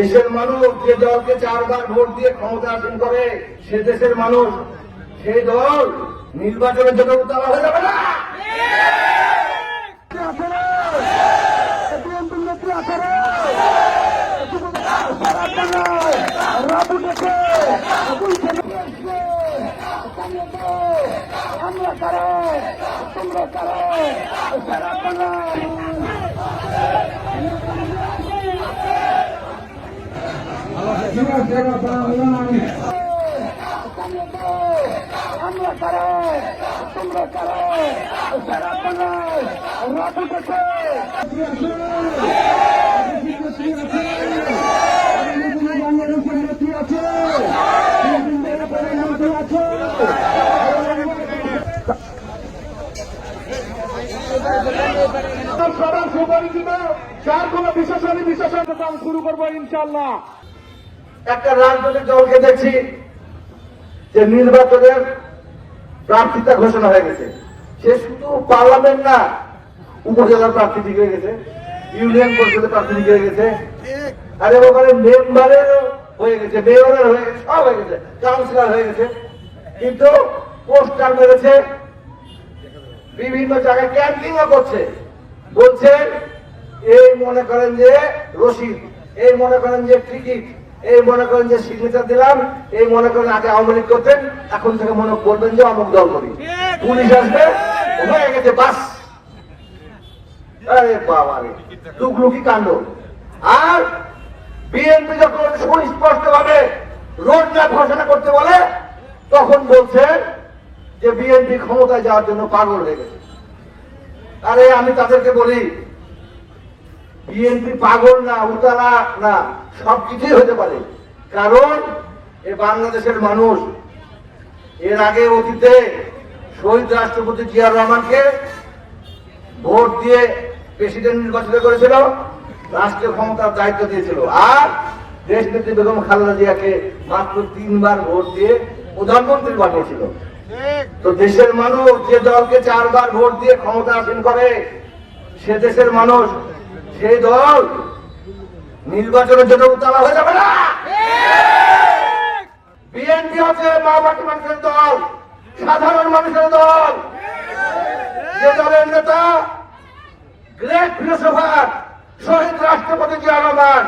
দেশের মানুষ যে দলকে চারবার ভোট দিয়ে ক্ষমতা আসীন করে, সে দেশের মানুষ সেই দল নির্বাচনের জন্য উত্তালা হয়ে যাবে না। আমরা তোমরা কারও বাংলায় আমরা কারও তোমরা কারও সারা বাংলায় বিশেষণী শুরু করব ইনশাল্লাহ একটা রাজনৈতিক দলকে দেখছি যে নির্বাচনের প্রার্থিতা ঘোষণা হয়ে গেছে। সে শুধু পার্লামেন্ট না, উপজেলার প্রার্থী ঠিক হয়ে গেছে, ইউনিয়ন পরিষদের প্রার্থী ঠিক হয়ে গেছে, আর ওখানে মেম্বারের হয়ে গেছে, মেয়রের হয়ে গেছে, সব হয়ে গেছে, কাউন্সিলর হয়ে গেছে। কিন্তু পোস্টার মেরেছে, বিভিন্ন জায়গায় ক্যাম্পিং করছে। বলছে এই মনে করেন যে রশিদ এই মনে করেন যে টিকিট এই মনে করেন যে সিগনেচার দিলাম, এই মনে করেন আগে আওয়ামী লীগ করতেন, এখন থেকে মনে করবেন যে অমুক দল করি পুলিশ আসবে, হয়ে গেছে, বাস। আরে বাবা রে, লুকলুকি কাণ্ড। আর বিএনপি যখন সুস্পষ্ট ভাবে রোড ম্যাপ ঘোষণা করতে বলে, তখন বলছে যে বিএনপি ক্ষমতায় যাওয়ার জন্য পাগল হয়ে গেছে। আরে আমি তাদেরকে বলি বিএনপি পাগল না, উতালা না সব কিছুই হতে পারে। কারণ এ বাংলাদেশের মানুষ, এর আগে অতীতে শহীদ রাষ্ট্রপতি জিয়াউর রহমানকে ভোট দিয়ে প্রেসিডেন্ট নির্বাচিত করেছিল, রাষ্ট্রীয় ক্ষমতার দায়িত্ব দিয়েছিল। আর দেশ নেত্রী বেগম খালেদা জিয়াকে মাত্র তিনবার ভোট দিয়ে প্রধানমন্ত্রী বানিয়েছিল তো দেশের মানুষ যে দলকে চারবার ভোট দিয়ে ক্ষমতা আসীন করে, সে দেশের মানুষ সেই দল নির্বাচনের জন্য উত্তালা হয়ে যাবে না। বিএনপি হচ্ছে মাওবাদী মানুষের দল, সাধারণ মানুষের দল। যে দলের নেতা, গ্রেট ফিলোসফার শহীদ রাষ্ট্রপতি জিয়া রহমান।